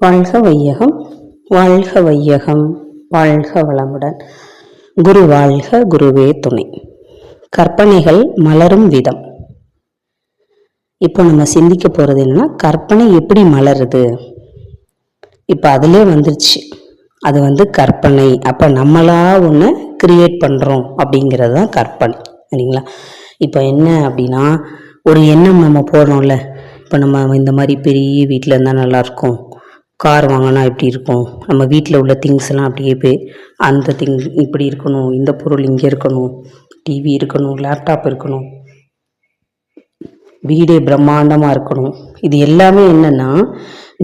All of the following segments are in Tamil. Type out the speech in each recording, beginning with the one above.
வாழ்க வையகம் வாழ்க வையகம் வாழ்க வளமுடன். குரு வாழ்க குருவே துணை. கற்பனைகள் மலரும் விதம். இப்போ நம்ம சிந்திக்க போகிறது என்னன்னா கற்பனை எப்படி மலருது? இப்போ அதிலே வந்துருச்சு. அது வந்து கற்பனை. அப்போ நம்மளா ஒன்று கிரியேட் பண்ணுறோம் அப்படிங்கிறது தான் கற்பனை. சரிங்களா? இப்போ என்ன அப்படின்னா ஒரு எண்ணம் நம்ம போடுறோம்ல. இப்போ நம்ம இந்த மாதிரி பெரிய வீட்டில் இருந்தால் நல்லாயிருக்கும் கார் வாங்கினா எப்படி இருக்கும்? நம்ம வீட்டில் உள்ள திங்ஸ் எல்லாம் அப்படியே போய் அந்த திங் இப்படி இருக்கணும் இந்த பொருள் இங்கே இருக்கணும் டிவி இருக்கணும் லேப்டாப் இருக்கணும். வீடே பிரம்மாண்டமாக இருக்கணும். இது எல்லாமே என்னென்னா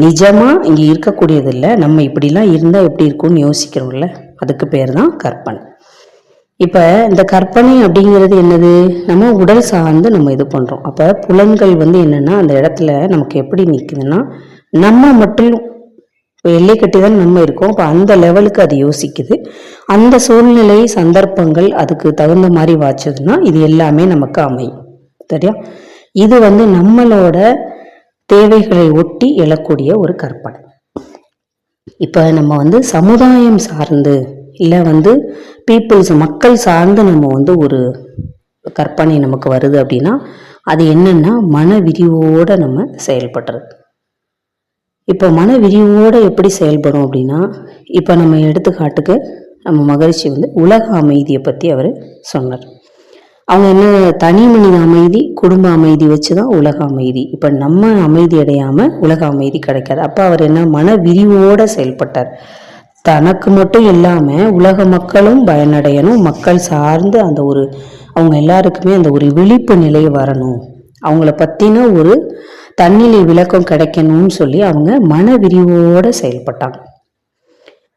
நிஜமாக இங்கே இருக்கக்கூடியதில்லை நம்ம இப்படிலாம் இருந்தால் எப்படி இருக்கும்னு யோசிக்கிறோம்ல. அதுக்கு பேர் தான் கற்பனை. இப்போ இந்த கற்பனை அப்படிங்கிறது என்னது? நம்ம உடல் சார்ந்து நம்ம இது பண்ணுறோம் அப்போ புலன்கள் வந்து என்னென்னா அந்த இடத்துல நமக்கு எப்படி நிற்குதுன்னா நம்ம மட்டும் இப்போ எல்லை கட்டி தான் நம்ம இருக்கோம். அப்போ அந்த லெவலுக்கு அது யோசிக்குது. அந்த சூழ்நிலை சந்தர்ப்பங்கள் அதுக்கு தகுந்த மாதிரி வாச்சதுன்னா இது எல்லாமே நமக்கு அமையும். சரியா? இது வந்து நம்மளோட தேவைகளை ஒட்டி எழக்கூடிய ஒரு கற்பனை. இப்போ நம்ம வந்து சமுதாயம் சார்ந்து இல்லை வந்து பீப்புள்ஸ் மக்கள் சார்ந்து நம்ம வந்து ஒரு கற்பனை நமக்கு வருது அப்படின்னா அது என்னென்னா மன விரிவோடு நம்ம செயல்படுறது. இப்போ மன விரிவோடு எப்படி செயல்படும் அப்படின்னா இப்போ நம்ம எடுத்துக்காட்டுக்கு நம்ம மகிழ்ச்சி வந்து உலக அமைதியை பற்றி அவர் சொன்னார். அவங்க என்ன தனி மனித அமைதி குடும்ப அமைதி வச்சு தான் உலக அமைதி. இப்போ நம்ம அமைதி அடையாமல் உலக அமைதி கிடைக்காது. அப்போ அவர் என்ன மன விரிவோடு செயல்பட்டார். தனக்கு மட்டும் இல்லாமல் உலக மக்களும் பயனடையணும். மக்கள் சார்ந்து அந்த ஒரு அவங்க எல்லாருக்குமே அந்த ஒரு விழிப்பு நிலை வரணும். அவங்கள பற்றின ஒரு தன்னிலை விளக்கம் கிடைக்கணும்னு சொல்லி அவங்க மன விரிவோட செயல்பட்டாங்க.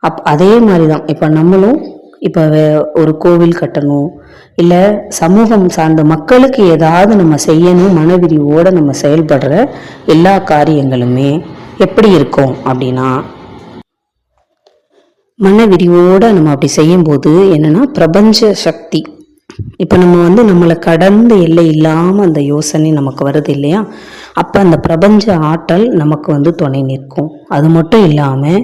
அப் அதே மாதிரி தான் இப்போ நம்மளும் இப்போ ஒரு கோவில் கட்டணும் இல்லை சமூகம் சார்ந்த மக்களுக்கு ஏதாவது நம்ம செய்யணும் மனவிரிவோட நம்ம செயல்படுற எல்லா காரியங்களுமே எப்படி இருக்கும் அப்படின்னா மனவிரிவோட நம்ம அப்படி செய்யும்போது என்னன்னா பிரபஞ்ச சக்தி. இப்போ நம்ம வந்து நம்மளை கடந்த எல்லை இல்லாமல் அந்த யோசனை நமக்கு வருது இல்லையா? அப்போ அந்த பிரபஞ்ச ஆற்றல் நமக்கு வந்து துணை நிற்கும். அது மட்டும் இல்லாமல்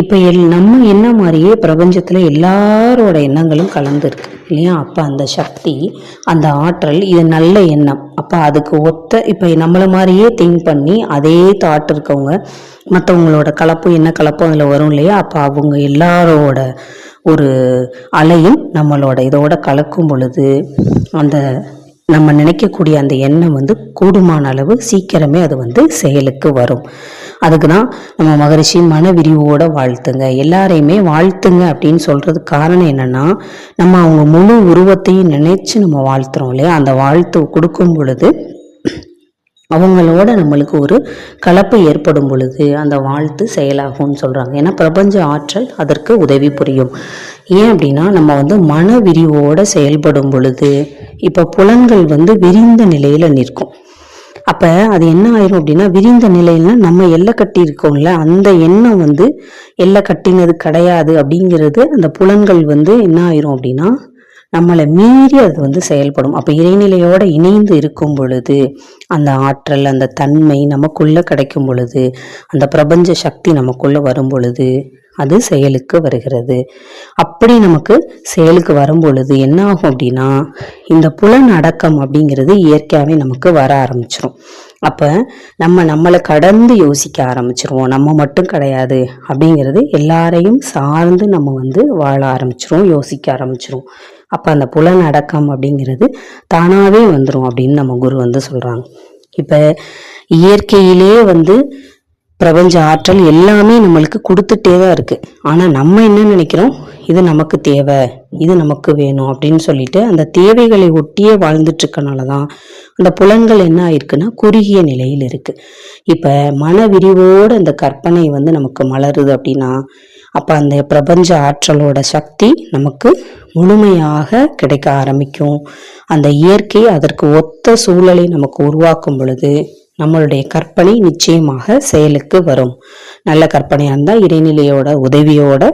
இப்போ எல் நம்ம என்ன மாதிரியே பிரபஞ்சத்தில் எல்லாரோட எண்ணங்களும் கலந்துருக்கு இல்லையா? அப்போ அந்த சக்தி அந்த ஆற்றல் இது நல்ல எண்ணம். அப்போ அதுக்கு ஒத்த இப்போ நம்மளை மாதிரியே திங்க் பண்ணி அதே தாட் இருக்கவங்க மற்றவங்களோட கலப்பு என்ன கலப்பு அதில் வரும் இல்லையா? அப்போ அவங்க எல்லாரோட ஒரு அலையும் நம்மளோட இதோட கலக்கும் பொழுது அந்த நம்ம நினைக்கக்கூடிய அந்த எண்ணம் வந்து கூடுமான அளவு சீக்கிரமே அது வந்து செயலுக்கு வரும். அதுக்கு தான் நம்ம மகரிஷி மன விரிவோட வாழ்த்துங்க. எல்லாரையுமே வாழ்த்துங்க அப்படின்னு சொல்கிறது காரணம் என்னன்னா நம்ம அவங்க முழு உருவத்தையும் நினைச்சு நம்ம வாழ்த்துறோம் இல்லையா? அந்த வாழ்த்து கொடுக்கும் பொழுது அவங்களோட நம்மளுக்கு ஒரு கலப்பு ஏற்படும் பொழுது அந்த வாழ்த்து செயலாகும்னு சொல்கிறாங்க ஏன்னா பிரபஞ்ச ஆற்றல் அதற்கு உதவி புரியும். ஏன் அப்படின்னா நம்ம வந்து மன விரிவோட செயல்படும் பொழுது இப்போ புலன்கள் வந்து விரிந்த நிலையில் நிற்கும். அப்போ அது என்ன ஆயிரும் அப்படின்னா விரிந்த நிலையில்னா நம்ம எல்லை கட்டி இருக்கோம்ல அந்த எண்ணம் வந்து எல்லை கட்டினது கிடையாது அப்படிங்கிறது அந்த புலன்கள் வந்து என்ன ஆயிரும் அப்படின்னா நம்மளை மீறி அது வந்து செயல்படும். அப்போ இறைநிலையோடு இணைந்து இருக்கும் பொழுது அந்த ஆற்றல் அந்த தன்மை நமக்குள்ளே கிடைக்கும் பொழுது அந்த பிரபஞ்ச சக்தி நமக்குள்ளே வரும் பொழுது அது செயலுக்கு வருகிறது. அப்படி நமக்கு செயலுக்கு வரும் பொழுது என்ன ஆகும் அப்படின்னா இந்த புலன் அடக்கம் அப்படிங்கிறது இயற்கையாகவே நமக்கு வர ஆரம்பிச்சிடும் அப்போ நம்ம நம்மளை கடந்து யோசிக்க ஆரம்பிச்சிருவோம். நம்ம மட்டும் கிடையாது அப்படிங்கிறது எல்லாரையும் சார்ந்து நம்ம வந்து வாழ ஆரம்பிச்சிருவோம் யோசிக்க ஆரம்பிச்சிரும். அப்போ அந்த புலன் அடக்கம் அப்படிங்கிறது தானாகவே வந்துடும் அப்படின்னு நம்ம குரு வந்து சொல்கிறாங்க இப்போ இயற்கையிலே வந்து பிரபஞ்ச ஆற்றல் எல்லாமே நம்மளுக்கு கொடுத்துட்டே தான் இருக்கு. ஆனால் நம்ம என்ன நினைக்கிறோம்? இது நமக்கு தேவை. இது நமக்கு வேணும் அப்படின்னு சொல்லிட்டு அந்த தேவைகளை ஒட்டியே வாழ்ந்துட்டு இருக்கனால தான் அந்த புலன்கள் என்ன ஆயிருக்குன்னா குறுகிய நிலையில் இருக்கு. இப்போ மன விரிவோடு அந்த கற்பனை வந்து நமக்கு மலருது அப்படின்னா அப்போ அந்த பிரபஞ்ச ஆற்றலோட சக்தி நமக்கு முழுமையாக கிடைக்க ஆரம்பிக்கும். அந்த இயற்கை அதற்கு ஒத்த சூழலை நமக்கு உருவாக்கும் பொழுது நம்மளுடைய கற்பனை நிச்சயமாக செயலுக்கு வரும். நல்ல கற்பனையாக இருந்தால் இடைநிலையோட உதவியோட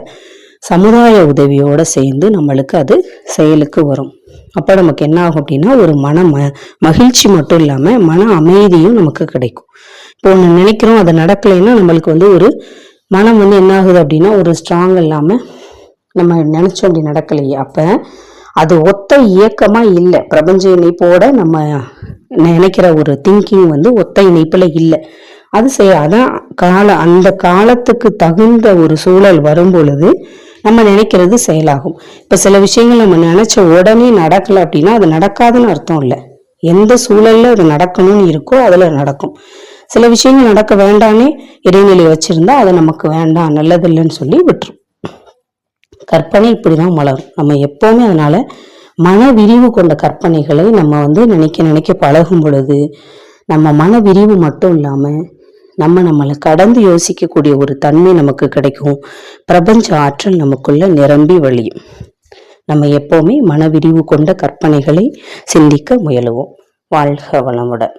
சமுதாய உதவியோட சேர்ந்து நம்மளுக்கு அது செயலுக்கு வரும். அப்போ நமக்கு என்ன ஆகும் அப்படின்னா ஒரு மன ம மகிழ்ச்சி மட்டும் இல்லாமல் மன அமைதியும் நமக்கு கிடைக்கும். இப்போ ஒன்று நினைக்கிறோம் அது நடக்கலைன்னா நம்மளுக்கு வந்து ஒரு மனம் வந்து என்ன ஆகுது அப்படின்னா ஒரு ஸ்ட்ராங் இல்லாமல் நம்ம நினச்சோம் அப்படி நடக்கலையே அப்போ அது ஒத்த இயக்கமாக இல்லை. பிரபஞ்ச இணைப்போட நம்ம நினைக்கிற ஒரு திங்கிங் வந்து ஒத்த இணைப்பில் இல்லை. அது செய்ய அதான் கால அந்த காலத்துக்கு தகுந்த ஒரு சூழல் வரும் பொழுது நம்ம நினைக்கிறது செயலாகும். இப்ப சில விஷயங்கள் நம்ம நினச்ச உடனே நடக்கலை அப்படின்னா அது நடக்காதுன்னு அர்த்தம் இல்லை. எந்த சூழல்ல அது நடக்கணும்னு இருக்கோ அதுல நடக்கும். சில விஷயங்கள் நடக்க வேண்டானே இடைநிலை வச்சிருந்தா அது நமக்கு வேண்டாம் நல்லதில்லைன்னு சொல்லி விட்டுரும். கற்பனை இப்படிதான் மலரும் நம்ம எப்பவுமே அதனால மன விரிவு கொண்ட கற்பனைகளை நம்ம வந்து நினைக்க நினைக்க பழகும் பொழுது நம்ம மன விரிவு மட்டும் இல்லாமல் நம்ம நம்மளை கடந்து யோசிக்கக்கூடிய ஒரு தன்மை நமக்கு கிடைக்கும். பிரபஞ்ச ஆற்றல் நமக்குள்ள நிரம்பி வழியும். நம்ம எப்போவுமே மன விரிவு கொண்ட கற்பனைகளை சிந்திக்க முயலுவோம். வாழ்க வளமுடன்.